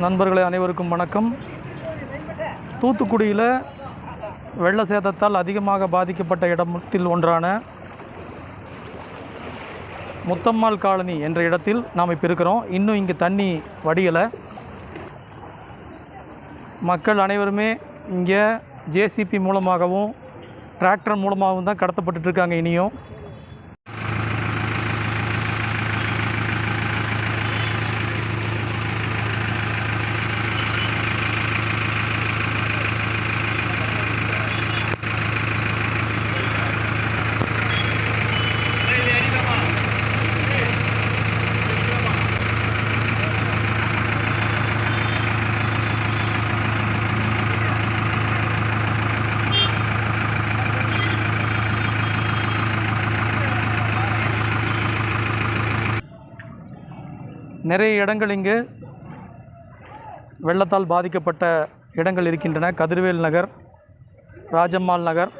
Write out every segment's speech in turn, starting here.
நண்பர்களே அனைவருக்கும் வணக்கம். தூத்துக்குடியில் வெள்ள சேதத்தால் அதிகமாக பாதிக்கப்பட்ட இடத்தில் ஒன்றான முத்தம்மாள் காலனி என்ற இடத்தில் நாம் இப்போ இருக்கிறோம். இன்னும் இங்கே தண்ணி வடியலை. மக்கள் அனைவருமே இங்கே ஜேசிபி மூலமாகவும் டிராக்டர் மூலமாகவும் தான் கடத்தப்பட்டுருக்காங்க இனியும். நிறைய இடங்கள் இங்கு வெள்ளத்தால் பாதிக்கப்பட்ட இடங்கள் இருக்கின்றன. கதிர்வேல் நகர் ராஜம்மாள் நகர்.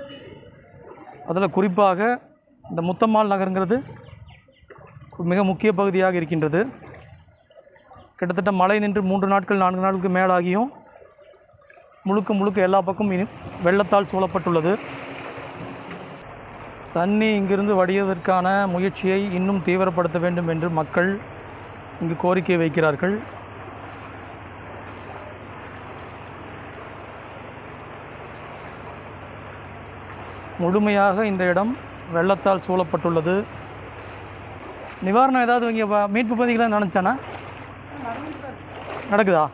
அதில் குறிப்பாக இந்த முத்தம்மாள் நகருங்கிறது மிக முக்கிய பகுதியாக இருக்கின்றது. கிட்டத்தட்ட மழை நின்று மூன்று நாட்கள் நான்கு நாட்களுக்கு மேலாகியும் முழுக்க முழுக்க எல்லா பக்கமும் இனி வெள்ளத்தால் சூழப்பட்டுள்ளது. தண்ணி இங்கிருந்து வடிவதற்கான முயற்சியை இன்னும் தீவிரப்படுத்த வேண்டும் என்று மக்கள் இங்கு கோரிக்கை வைக்கிறார்கள். முழுமையாக இந்த இடம் வெள்ளத்தால் சூழப்பட்டுள்ளது. நிவாரணம் ஏதாவது இங்கே மீட்பு பணிகளாக நினச்சானா நடக்குதா?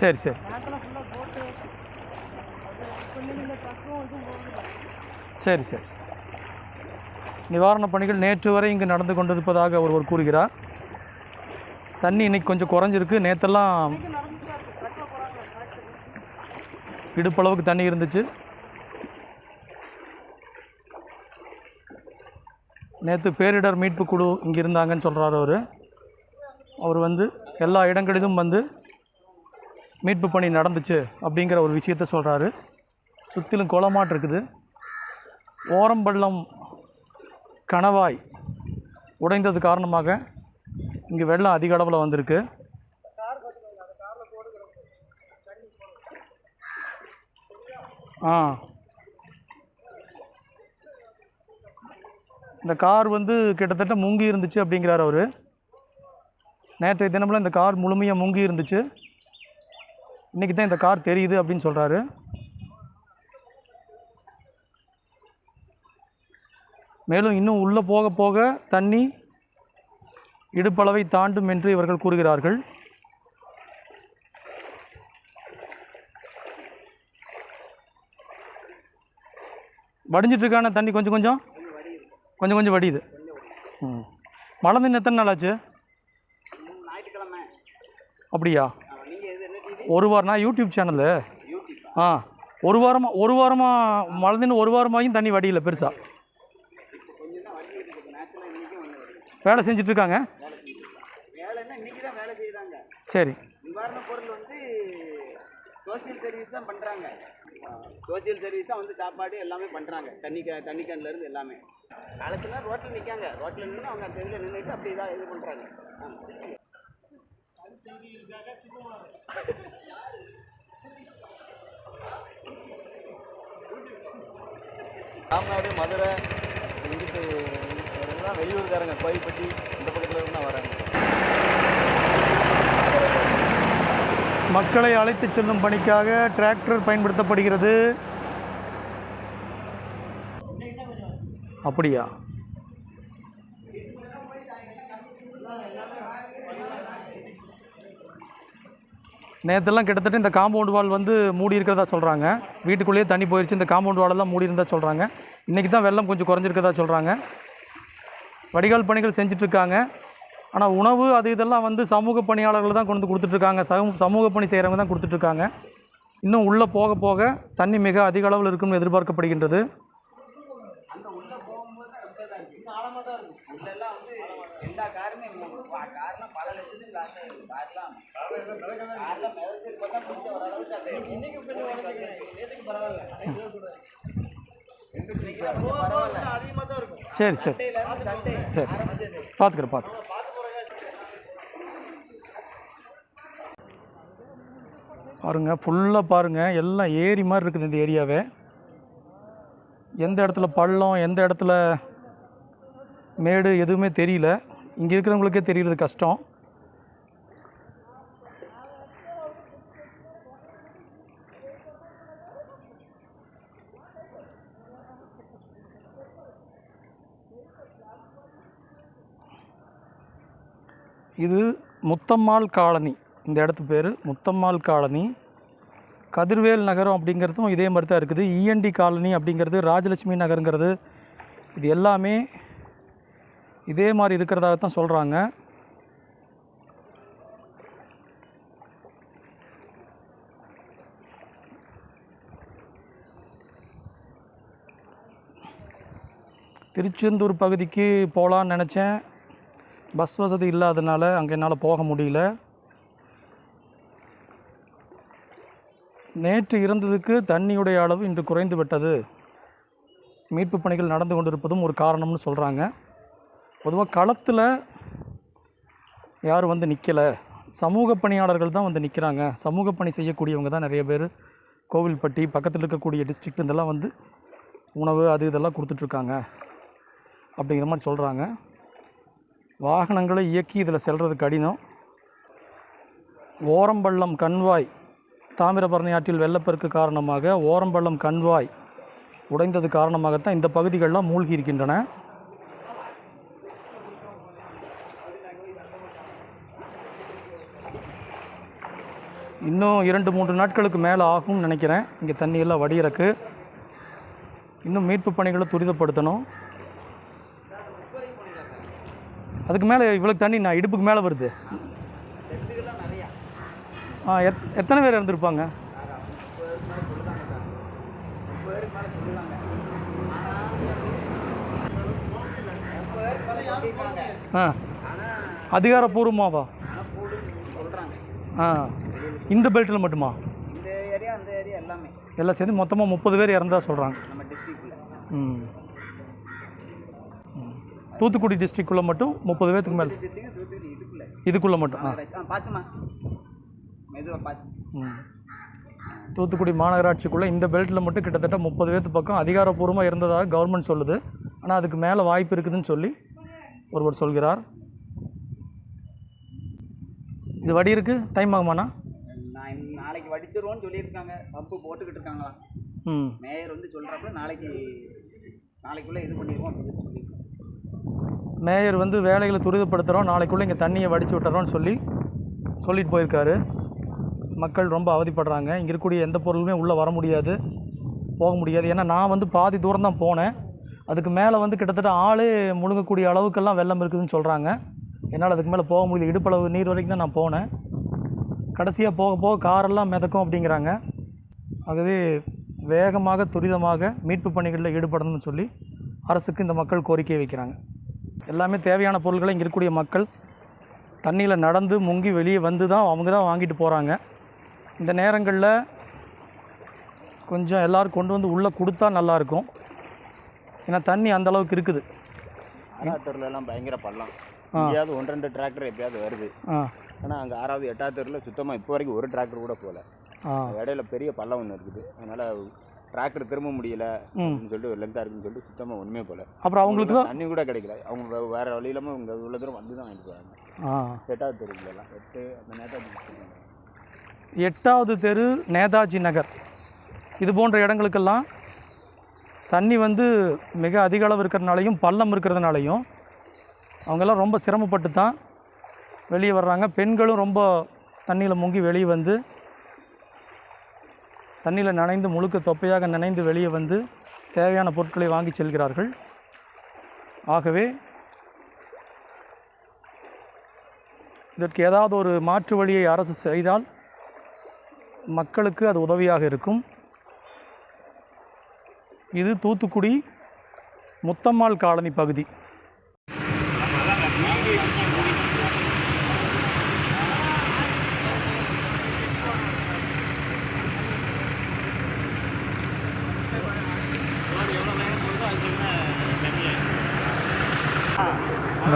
சரி சரி. நேரத்தில் ஃபுல்லாக போட்டு கொஞ்சம் இந்த பக்கம் இதுவும் போகுது சரி சரி நிவாரணப் பணிகள் நேற்று வரை இங்கு நடந்து கொண்டிருப்பதாக ஒருவர் கூறுகிறார். தண்ணி இன்னைக்கு கொஞ்சம் குறைஞ்சிருக்கு. நேற்றெல்லாம் இடுப்பளவுக்கு தண்ணி இருந்துச்சு. நேற்று பேரிடர் மீட்பு குழு இங்கே இருந்தாங்கன்னு சொல்கிறார் அவர். அவர் வந்து எல்லா இடங்களிலும் வந்து மீட்பு பணி நடந்துச்சு அப்படிங்கிற ஒரு விஷயத்த சொல்கிறாரு சுற்றிலும் குளமாட்டிருக்குது ஓரம்பள்ளம் கணவாய் உடைந்தது காரணமாக இங்கே வெள்ளம் அதிக அளவில் வந்திருக்கு. ஆ. இந்த கார் வந்து கிட்டத்தட்ட முங்கி இருந்துச்சு அப்படிங்கிறார் அவர். நேற்றைய தினமில் இந்த கார் முழுமையாக முங்கி இருந்துச்சு. இன்றைக்கி தான் இந்த கார் தெரியுது அப்படின்னு சொல்கிறாரு மேலும் இன்னும் உள்ளே போக போக தண்ணி இடுப்பளவை தாண்டும் என்று இவர்கள் கூறுகிறார்கள். வடிஞ்சிட்டு இருக்கான தண்ணி கொஞ்சம் கொஞ்சம்? கொஞ்சம் கொஞ்சம் வடியுது. ம். மழை நின்று எத்தனை நாள் ஆச்சு? அப்படியா? ஒரு வாரம் நான் யூடியூப் சேனலு? ஆ ஒரு வாரமாக ஒரு வாரமாக மழை நின்று ஒரு வாரமாயும் தண்ணி வடியல பெருசாக கொஞ்சம் தான் வண்டி இருக்குது நேரத்தில் இன்றைக்கும் ஒன்று வருது வேலை செஞ்சுட்டு இருக்காங்க வேலை செஞ்சுருக்காங்க வேலைன்னா இன்றைக்கி தான் வேலை செய்கிறாங்க சரி. நிவாரணப் பொருள் வந்து சோசியல் சர்வீஸ் தான் பண்ணுறாங்க சோசியல் சர்வீஸ் தான் வந்து சாப்பாடு எல்லாமே பண்ணுறாங்க தண்ணி க தண்ணி கேன்ல இருந்து எல்லாமே. காலத்தில் ரோட்டில் நிற்காங்க ரோட்டில் நின்று அவங்க அந்த இதில் நின்றுட்டு அப்படி தான் இது பண்ணுறாங்க ராமநாடு மதுரை இங்கிட்டு எல்லாம் வெளியூர்காரங்க. கோயில்பட்டி இந்த பக்கத்தில் இருந்து வராங்க. மக்களை அழைத்து செல்லும் பணிக்காக டிராக்டர் பயன்படுத்தப்படுகிறது. அப்படியா? நேற்றெல்லாம் கிட்டத்தட்ட இந்த காம்பவுண்ட் வால் வந்து மூடி இருக்கிறதா சொல்கிறாங்க வீட்டுக்குள்ளேயே தண்ணி போயிடுச்சு இந்த காம்பவுண்ட் வாலெல்லாம் மூடி இருந்தால் சொல்கிறாங்க இன்றைக்கி தான் வெள்ளம் கொஞ்சம் குறைஞ்சிருக்கதா சொல்கிறாங்க வடிகால் பணிகள் செஞ்சிட்ருக்காங்க. ஆனால் உணவு அது இதெல்லாம் வந்து சமூக பணியாளர்கள் தான் கொண்டு வந்து கொடுத்துட்ருக்காங்க. சமூக சமூக பணி செய்கிறவங்க தான் கொடுத்துட்ருக்காங்க. இன்னும் உள்ளே போக போக தண்ணி மிக அதிக அளவில் இருக்கும்னு எதிர்பார்க்கப்படுகின்றது. இன்னைக்கு சரி சரி. சரி. பார்த்துக்குறேன் பார்த்து பாருங்கள் ஃபுல்லாக பாருங்கள் எல்லாம் ஏரி மாதிரி இருக்குது இந்த ஏரியாவே. எந்த இடத்துல பள்ளம் எந்த இடத்துல மேடு எதுவுமே தெரியல. இங்கே இருக்கிறவங்களுக்கே தெரிகிறது கஷ்டம். இது முத்தம்மாள் காலனி. இந்த இடத்து பேர் முத்தம்மாள் காலனி. கதிர்வேல் நகரம் அப்படிங்கிறதும் இதே மாதிரி தான் இருக்குது இஎன்டி காலனி அப்படிங்கிறது ராஜலட்சுமி நகருங்கிறது. இது எல்லாமே இதே மாதிரி இருக்கிறதாக தான் சொல்கிறாங்க திருச்செந்தூர் பகுதிக்கு போகலான்னு நினச்சேன். பஸ் வசதி இல்லாதனால அங்கே என்னால் போக முடியல. நேற்று இருந்ததுக்கு தண்ணியுடைய அளவு இன்று குறைந்து விட்டது. மீட்பு பணிகள் நடந்து கொண்டிருப்பதும் ஒரு காரணம்னு சொல்கிறாங்க பொதுவாக களத்தில் யாரும் வந்து நிற்கலை சமூக பணியாளர்கள் தான் வந்து நிற்கிறாங்க சமூக பணி செய்யக்கூடியவங்க தான் நிறைய பேர். கோவில்பட்டி பக்கத்தில் இருக்கக்கூடிய டிஸ்ட்ரிக்ட் இதெல்லாம் வந்து உணவு அது இதெல்லாம் கொடுத்துட்ருக்காங்க அப்படிங்கிற மாதிரி சொல்கிறாங்க வாகனங்களை இயக்கி இதில் செல்றது கடினம். ஓரம்பள்ளம் கண்வாய் தாமிரபரணி ஆற்றில் வெள்ளப்பெருக்கு காரணமாக ஓரம்பள்ளம் கண்வாய் உடைந்தது காரணமாகத்தான் இந்த பகுதிகளெலாம் மூழ்கி இருக்கின்றன இன்னும் இரண்டு மூன்று நாட்களுக்கு மேலே ஆகும்னு நினைக்கிறேன். இங்கே தண்ணியெல்லாம் வடிகிறக்கு இன்னும் மீட்பு பணிகளை துரிதப்படுத்தணும். அதுக்கு மேலே இவ்வளோ தண்ணி நான் இடுப்புக்கு மேலே வருது. ஆ எத் எத்தனை பேர் இறந்துருப்பாங்க? ஆ. அதிகாரப்பூர்வமாவா? ஆ. இந்த பெல்ட்டில் மட்டுமா? எல்லாமே. சேர்ந்து மொத்தமாக முப்பது பேர் இறந்தா சொல்கிறாங்க ம். தூத்துக்குடி டிஸ்ட்ரிக்குள்ளே மட்டும் முப்பது பேர்த்துக்கு மேலே. இதுக்குள்ளே. மட்டும் ஆ. தூத்துக்குடி மாநகராட்சிக்குள்ளே இந்த பெல்ட்டில் மட்டும் கிட்டத்தட்ட முப்பது பேர்த்து பக்கம் அதிகாரப்பூர்வமாக இருந்ததாக கவர்மெண்ட் சொல்லுது. ஆனால் அதுக்கு மேலே வாய்ப்பு இருக்குதுன்னு சொல்லி ஒருவர் சொல்கிறார். இது வடி இருக்கு? டைம் ஆகுமாண்ணா? நாளைக்கு வடிச்சிருவோன்னு சொல்லியிருக்காங்க. பம்பு போட்டுக்கிட்டு இருக்காங்களாம் ம். மேயர் வந்து சொல்கிறப்ப நாளைக்கு நாளைக்குள்ளே இது பண்ணிடுவோம் மேயர் வந்து வேலைகளை துரிதப்படுத்துகிறோம் நாளைக்குள்ளே இங்கே தண்ணியை வடித்து விட்டுறோம்னு சொல்லி சொல்லிட்டு போயிருக்காரு. மக்கள் ரொம்ப அவதிப்படுறாங்க. இங்கே இருக்கக்கூடிய எந்த பொருளுமே உள்ளே வர முடியாது போக முடியாது. ஏன்னா நான் வந்து பாதி தூரம் தான் போனேன். அதுக்கு மேலே வந்து கிட்டத்தட்ட ஆளே முழுங்கக்கூடிய அளவுக்கெல்லாம் வெள்ளம் இருக்குதுன்னு சொல்கிறாங்க என்னால் அதுக்கு மேலே போக முடியல. இடுப்பளவு நீர் வரைக்கும் தான் நான் போனேன். கடைசியாக போக போக காரெல்லாம் மிதக்கும் அப்படிங்கிறாங்க. ஆகவே வேகமாக துரிதமாக மீட்பு பணிகளில் ஈடுபடணும்னு சொல்லி அரசுக்கு இந்த மக்கள் கோரிக்கை வைக்கிறாங்க. எல்லாமே தேவையான பொருட்களை இங்கே இருக்கக்கூடிய மக்கள் தண்ணியில் நடந்து முங்கி வெளியே வந்து தான் அவங்க தான் வாங்கிட்டு போகிறாங்க இந்த நேரங்களில் கொஞ்சம் எல்லோரும் கொண்டு வந்து உள்ளே கொடுத்தா நல்லாயிருக்கும் ஏன்னா தண்ணி அந்த அளவுக்கு இருக்குது. ஆறாத்தூர்ல எல்லாம் பயங்கர பள்ளம். எங்கேயாவது ஒன்று ரெண்டு டிராக்டர் எப்பயாவது வருது. ஆனால் அங்கே ஆறாவது எட்டாத்தூரில் சுத்தமாக இப்போ வரைக்கும் ஒரு டிராக்டர் கூட போகல இடையில பெரிய பள்ளம் ஒன்று இருக்குது. அதனால் டிராக்டர் திரும்ப முடியல அப்படின்னு சொல்லிட்டு ஒரு இருக்குன்னு சொல்லிட்டு சுத்தமாக ஒன்றுமே போகல அப்புறம் அவங்களுக்கு தண்ணி கூட கிடைக்கல. அவங்க வேற வழி இல்லாமல் இங்கே இவ்வளோ தூரம் வந்து தான் வாங்கிட்டு போகிறாங்க ஆ. எட்டாவது தெருவுலலாம் எட்டு அந்த நேதாஜி எட்டாவது தெரு நேதாஜி நகர். இது போன்ற இடங்களுக்கெல்லாம் தண்ணி வந்து மிக அதிக அளவு இருக்கிறதுனாலையும் பள்ளம் இருக்கிறதுனாலையும் அவங்கெல்லாம் ரொம்ப சிரமப்பட்டு தான் வெளியே வர்றாங்க. பெண்களும் ரொம்ப தண்ணியில் முங்கி வெளியே வந்து தண்ணியில் நனைந்து முழுக்க தொப்பையாக நனைந்து வெளியே வந்து தேவையான பொருட்களை வாங்கி செல்கிறார்கள். ஆகவே இதற்கு ஏதாவது ஒரு மாற்று வழியை அரசு செய்தால் மக்களுக்கு அது உதவியாக இருக்கும். இது தூத்துக்குடி முத்தம்மாள் காலனி பகுதி.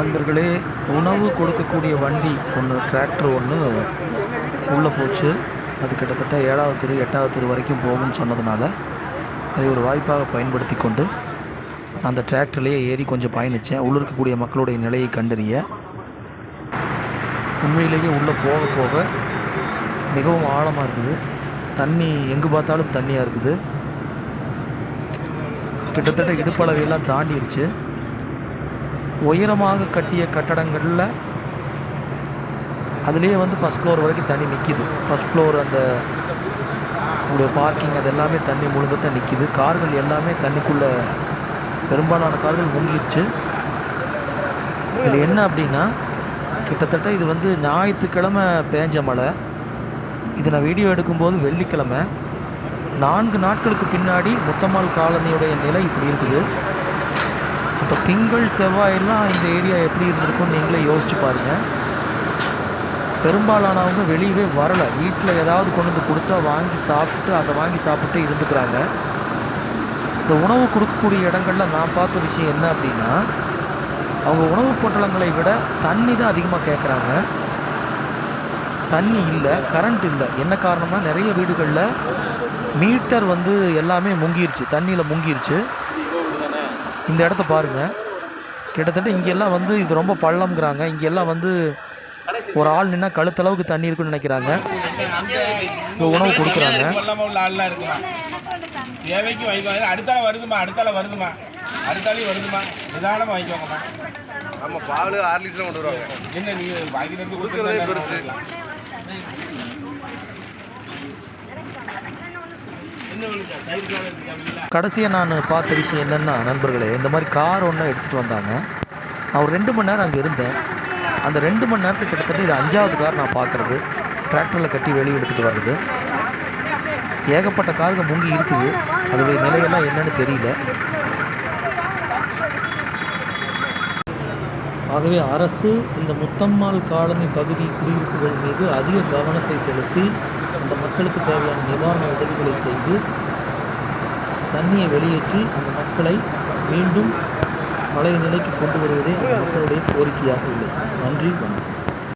நண்பர்களே உணவு கொடுக்கக்கூடிய வண்டி ஒன்று டிராக்டர் ஒன்று உள்ளே போச்சு. அது கிட்டத்தட்ட ஏழாவது தெரு எட்டாவது தெரு வரைக்கும் போகும்னு சொன்னதுனால அதை ஒரு வாய்ப்பாக பயன்படுத்தி கொண்டு அந்த டிராக்டர்லேயே ஏறி கொஞ்சம் பயணித்தேன் உள்ளே இருக்கக்கூடிய மக்களுடைய நிலையை கண்டறிய. உண்மையிலேயே உள்ளே போக போக மிகவும் ஆழமாக இருக்குது. தண்ணி எங்கே பார்த்தாலும் தண்ணியாக இருக்குது. கிட்டத்தட்ட இடுப்பளவையெல்லாம் தாண்டிடுச்சு. உயரமாக கட்டிய கட்டடங்களில் அதுலேயே வந்து ஃபஸ்ட் ஃப்ளோர் வரைக்கும் தண்ணி நிற்கிது ஃபஸ்ட் ஃப்ளோர் அந்த உங்களுடைய பார்க்கிங் அது எல்லாமே தண்ணி முழுக்கத்தான் நிற்கிது கார்கள் எல்லாமே தண்ணிக்குள்ளே பெரும்பாலான கார்கள் முங்கிடுச்சு. இதில் என்ன அப்படின்னா கிட்டத்தட்ட இது வந்து ஞாயிற்றுக்கிழமை பேஞ்ச மழை. இது நான் வீடியோ எடுக்கும்போது வெள்ளிக்கிழமை. நான்கு நாட்களுக்கு பின்னாடி முத்தம்மாள் காலனியுடைய நிலை இப்படி இருக்குது. இப்போ திங்கள் செவ்வாயெல்லாம் இந்த ஏரியா எப்படி இருந்திருக்கும்னு நீங்களே யோசிச்சு பாருங்கள் பெரும்பாலானவங்க வெளியவே வரலை. வீட்டில் ஏதாவது கொண்டு வந்து கொடுத்தா வாங்கி சாப்பிட்டு அதை வாங்கி சாப்பிட்டு இருந்துக்கிறாங்க. இந்த உணவு கொடுக்கக்கூடிய இடங்களில் நான் பார்த்த விஷயம் என்ன அப்படின்னா அவங்க உணவு பொட்டலங்களை விட தண்ணி தான் அதிகமாக கேட்குறாங்க தண்ணி இல்லை கரண்ட் இல்லை. என்ன காரணம்னா நிறைய வீடுகளில் மீட்டர் வந்து எல்லாமே முங்கிருச்சு. தண்ணியில் முங்கிருச்சு. இந்த இடத்த பாருங்கள் கிட்டத்தட்ட இங்கெல்லாம் வந்து இது ரொம்ப பள்ளம்ங்கிறாங்க. இங்கெல்லாம் வந்து ஒரு ஆள் நின்னா கழுத்தளவுக்கு தண்ணி இருக்குன்னு நினைக்கிறாங்க. இப்போ உணவு கொடுக்குறாங்க. தேவைக்கு வாங்கிக்கோங்க அடுத்தால வருதுமா? அடுத்தால வருதுமா? அடுத்தாலையும் வருதுமா? நிதானமா வாங்கிக்கோங்கம்மா நம்ம பால் ஆறு லிட்டர் கொண்டு வருவாங்க. என்ன நீங்க வாங்கிட்டு கொடுக்கறதே பெருசு. கடைசியாக நான் பார்த்த விஷயம் என்னென்னா நண்பர்களே இந்த மாதிரி கார் ஒன்று எடுத்துகிட்டு வந்தாங்க. நான் ஒரு ரெண்டு மணி நேரம் அங்கே இருந்தேன். அந்த ரெண்டு மணி நேரத்துக்கு கிட்டத்தட்ட இது அஞ்சாவது கார் நான் பார்க்குறது. டிராக்டரில் கட்டி வெளியே எடுத்துகிட்டு வர்றது. ஏகப்பட்ட கார்கள் முங்கி இருக்குது. அதோடைய நிலையெல்லாம் என்னன்னு தெரியல. ஆகவே அரசு இந்த முத்தம்மாள் காலனி பகுதி குடியிருப்புகள் மீது அதிக கவனத்தை செலுத்தி அந்த மக்களுக்கு தேவையான நிவாரண உதவிகளை செய்து தண்ணியை வெளியேற்றி அந்த மக்களை மீண்டும் பழைய நிலைக்கு கொண்டு வருவதே அந்த மக்களுடைய கோரிக்கையாக உள்ளது. நன்றி வணக்கம்.